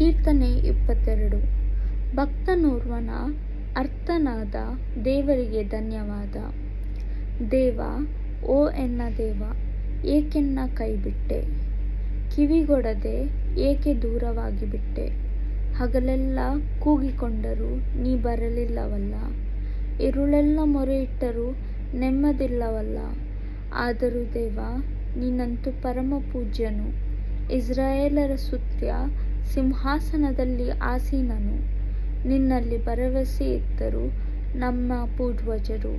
ಕೀರ್ತನೆ ಇಪ್ಪತ್ತೆರಡು. ಭಕ್ತನೋರ್ವನ ಅರ್ಥನಾದ ದೇವರಿಗೆ ಧನ್ಯವಾದ. ದೇವ, ಓ ಎನ್ನ ದೇವ, ಏಕೆನ್ನ ಕೈಬಿಟ್ಟೆ? ಕಿವಿಗೊಡದೆ ಏಕೆ ದೂರವಾಗಿ ಬಿಟ್ಟೆ ಹಗಲೆಲ್ಲ ಕೂಗಿಕೊಂಡರೂ ನೀ ಬರಲಿಲ್ಲವಲ್ಲ? ಇರುಳೆಲ್ಲ ಮೊರೆಯಿಟ್ಟರೂ ನೆಮ್ಮದಿಲ್ಲವಲ್ಲ? ಆದರೂ ದೇವ ನೀನಂತೂ ಪರಮ ಪೂಜ್ಯನು. ಇಸ್ರಾಯೇಲರ ಸುತ್ಯ ಸಿಂಹಾಸನದಲ್ಲಿ ಆಸೀನನು. ನಿನ್ನಲ್ಲಿ ಭರವಸೆ ಇದ್ದರು ನಮ್ಮ ಪೂರ್ವಜರು.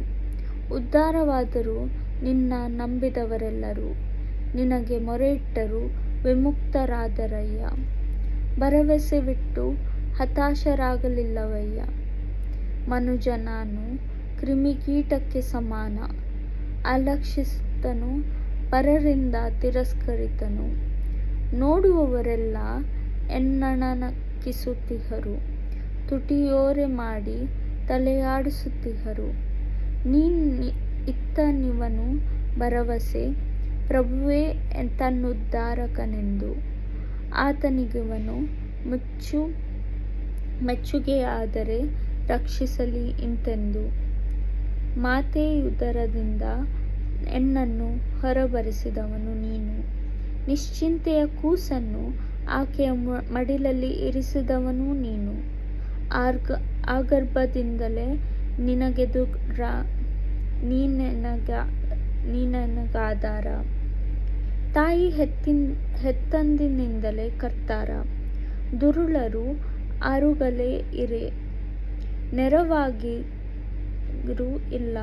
ಉದ್ಧಾರವಾದರೂ ನಿನ್ನ ನಂಬಿದವರೆಲ್ಲರೂ. ನಿನಗೆ ಮೊರೆಯಿಟ್ಟರು ವಿಮುಕ್ತರಾದರಯ್ಯ. ಭರವಸೆ ಬಿಟ್ಟು ಹತಾಶರಾಗಲಿಲ್ಲವಯ್ಯ. ಮನುಜ ನಾನು ಕ್ರಿಮಿಕೀಟಕ್ಕೆ ಸಮಾನ. ಅಲಕ್ಷಿಸಿದನು ಪರರಿಂದ ತಿರಸ್ಕರಿತನು. ನೋಡುವವರೆಲ್ಲ ಎನ್ನಣನಕಿಸುತ್ತಿಹರು ತುಟಿಯೋರೆ ಮಾಡಿ ತಲೆಯಾಡಿಸುತ್ತಿಹರು ನೀನ್ ಇತ್ತನಿವನು ಭರವಸೆ, ಪ್ರಭುವೇ ತನ್ನುದ್ಧಾರಕನೆಂದು. ಆತನಿಗಿವನು ಮುಚ್ಚು, ಮೆಚ್ಚುಗೆಯಾದರೆ ರಕ್ಷಿಸಲಿ ಇಂತೆಂದು. ಮಾತೆಯುದರದಿಂದ ಎನ್ನನ್ನು ಹೊರಬರಿಸಿದವನು ನೀನು. ನಿಶ್ಚಿಂತೆಯ ಕೂಸನ್ನು ಆಕೆಯ ಮಡಿಲಲ್ಲಿ ಇರಿಸಿದವನು ನೀನು. ಆರ್ಗ, ಆಗರ್ಭದಿಂದಲೇ ನಿನಗೆದುರ ನೀನಗ ನೀನಗಾದಾರ ತಾಯಿ ಹೆತ್ತಿನ್, ಹೆತ್ತಂದಿನಿಂದಲೇ ಕರ್ತಾರ. ದುರುಳರು ಅರುಗಲೇ ಇರೆ. ನೆರವಾಗಿರು ಇಲ್ಲ.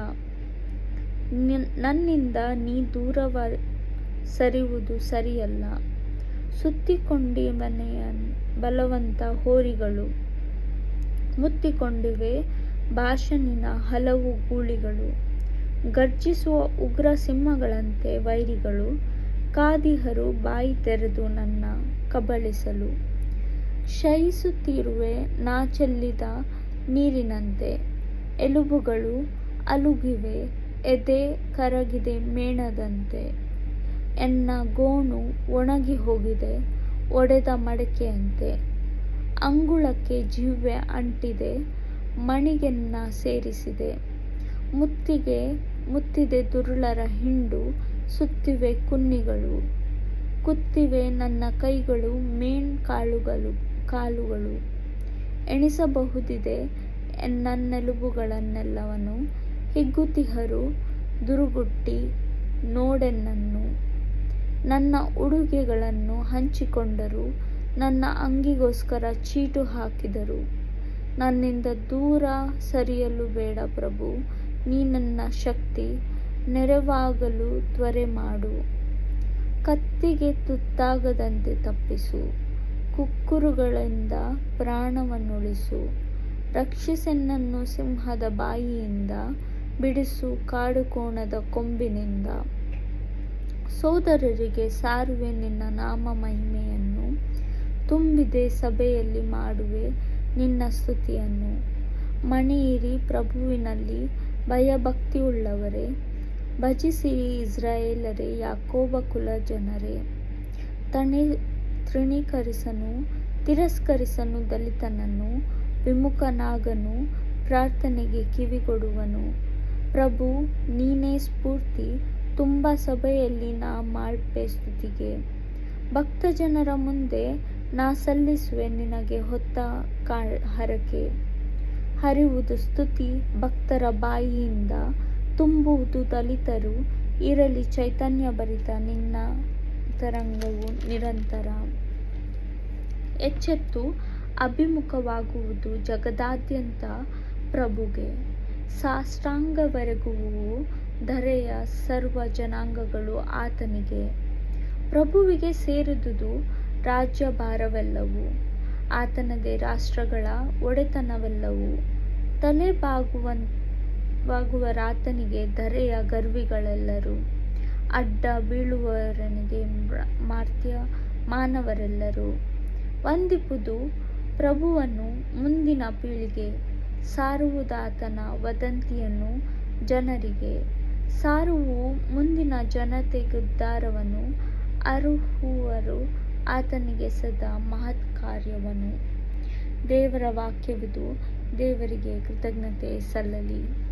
ನನ್ನಿಂದ ನೀ ದೂರವ, ಸರಿಯುವುದು ಸರಿಯಲ್ಲ. ಸುತ್ತಿಕೊಂಡಿವನೆಯ ಬಲವಂತ ಹೋರಿಗಳು. ಮುತ್ತಿಕೊಂಡಿವೆ ಭಾಷನಿನ ಹಲವು ಗೂಳಿಗಳು. ಗರ್ಜಿಸುವ ಉಗ್ರ ಸಿಂಹಗಳಂತೆ ವೈರಿಗಳು. ಕಾದಿಹರು ಬಾಯಿ ತೆರೆದು ನನ್ನ ಕಬಳಿಸಲು. ಶಯಿಸುತ್ತಿರುವೆ ನಾ ಚೆಲ್ಲಿದ ನೀರಿನಂತೆ. ಎಲುಬುಗಳು ಅಲುಗಿವೆ, ಎದೆ ಕರಗಿದೆ ಮೇಣದಂತೆ. ಎನ್ನ ಗೋಣು ಒಣಗಿ ಹೋಗಿದೆ, ಒಡೆದ ಮಡಕೆಯಂತೆ. ಅಂಗುಳಕ್ಕೆ ಜೀವ್ಯ ಅಂಟಿದೆ, ಮಣಿಗೆನ್ನ ಸೇರಿಸಿದೆ. ಮುತ್ತಿಗೆ, ಮುತ್ತಿದೆ ದುರುಳರ ಹಿಂಡು, ಸುತ್ತಿವೆ ಕುನ್ನಿಗಳು. ಕುತ್ತಿವೆ ನನ್ನ ಕೈಗಳು, ಮೇಣ್ ಕಾಳುಗಳು, ಕಾಲುಗಳು. ಎಣಿಸಬಹುದಿದೆ ನನ್ನೆಲುಬುಗಳನ್ನೆಲ್ಲವನು ಹಿಗ್ಗುತಿಹರು, ದುರುಗುಟ್ಟಿ, ನೋಡೆನ್ನನ್ನು. ನನ್ನ ಉಡುಗೆಗಳನ್ನು ಹಂಚಿಕೊಂಡರು, ನನ್ನ ಅಂಗಿಗೋಸ್ಕರ ಚೀಟು ಹಾಕಿದರು. ನನ್ನಿಂದ ದೂರ ಸರಿಯಲು ಬೇಡ ಪ್ರಭು, ನೀ ನನ್ನ ಶಕ್ತಿ, ನೆರವಾಗಲು ತ್ವರೆ ಮಾಡು. ಕತ್ತಿಗೆ ತುತ್ತಾಗದಂತೆ ತಪ್ಪಿಸು, ಕುಕ್ಕುರುಗಳಿಂದ ಪ್ರಾಣವನ್ನುಳಿಸು. ರಕ್ಷಿಸೆನ್ನನ್ನು ಸಿಂಹದ ಬಾಯಿಯಿಂದ ಬಿಡಿಸು, ಕಾಡುಕೋಣದ ಕೊಂಬಿನಿಂದ. ಸೋದರರಿಗೆ ಸಾರುವೆ ನಿನ್ನ ನಾಮ ಮಹಿಮೆಯನ್ನು ತುಂಬಿದೆ ಸಭೆಯಲ್ಲಿ ಮಾಡುವೆ ನಿನ್ನ ಸ್ತುತಿಯನ್ನು. ಮಣಿಯಿರಿ ಪ್ರಭುವಿನಲ್ಲಿ ಭಯಭಕ್ತಿಯುಳ್ಳವರೇ. ಭಜಿಸಿರಿ ಇಸ್ರಾಯೇಲರೇ, ಯಾಕೋಬ ಕುಲ ಜನರೇ. ತಣಿ ತೃಣೀಕರಿಸನು, ತಿರಸ್ಕರಿಸನು ದಲಿತನನ್ನು, ವಿಮುಖನಾಗನು, ಪ್ರಾರ್ಥನೆಗೆ ಕಿವಿಗೊಡುವನು. ಪ್ರಭು, ನೀನೇ ಸ್ಫೂರ್ತಿ ತುಂಬ ಸಭೆಯಲ್ಲಿ ನಾ ಮಾಡ್ಪೆ ಸ್ತುತಿಗೆ ಭಕ್ತಜನರ ಮುಂದೆ ನಾ ಸಲ್ಲಿಸುವೆ ನಿನಗೆ ಹೊತ್ತ ಕಾ ಹರಕೆ. ಹರಿವುದು ಸ್ತುತಿ ಭಕ್ತರ ಬಾಯಿಯಿಂದ, ತುಂಬುವುದು ದಲಿತರು, ಇರಲಿ ಚೈತನ್ಯ ಭರಿತ ನಿನ್ನ ತರಂಗವು ನಿರಂತರ. ಎಚ್ಚೆತ್ತು ಅಭಿಮುಖವಾಗುವುದು ಜಗದಾದ್ಯಂತ ಪ್ರಭುಗೆ. ಸಾಷ್ಟಾಂಗವೆರಗುವು ಧರೆಯ ಸರ್ವ ಜನಾಂಗಗಳು ಆತನಿಗೆ ಪ್ರಭುವಿಗೆ ಸೇರಿದುದು ರಾಜ್ಯಭಾರವೆಲ್ಲವೂ, ಆತನದೇ ರಾಷ್ಟ್ರಗಳ ಒಡೆತನವೆಲ್ಲವೂ. ರಾತನಿಗೆ ಧರೆಯ ಗರ್ವಿಗಳೆಲ್ಲರೂ, ಅಡ್ಡ ಬೀಳುವವರನಿಗೆ ಮಾರ್ತ್ಯ ಮಾನವರೆಲ್ಲರೂ. ವಂದಿಪುದು ಪ್ರಭುವನ್ನು ಮುಂದಿನ ಪೀಳಿಗೆ, ಸಾರುವುದಾತನ ವದಂತಿಯನ್ನು ಜನರಿಗೆ. ಸಾರುವು ಮುಂದಿನ ಜನತೆಗುದ್ಧಾರವನ್ನು ಅರುಹುವರು ಆತನಿಗೆ ಸದಾ ಮಹತ್ ಕಾರ್ಯವನ್ನು ದೇವರ ವಾಕ್ಯವಿದು ದೇವರಿಗೆ ಕೃತಜ್ಞತೆ ಸಲ್ಲಲಿ.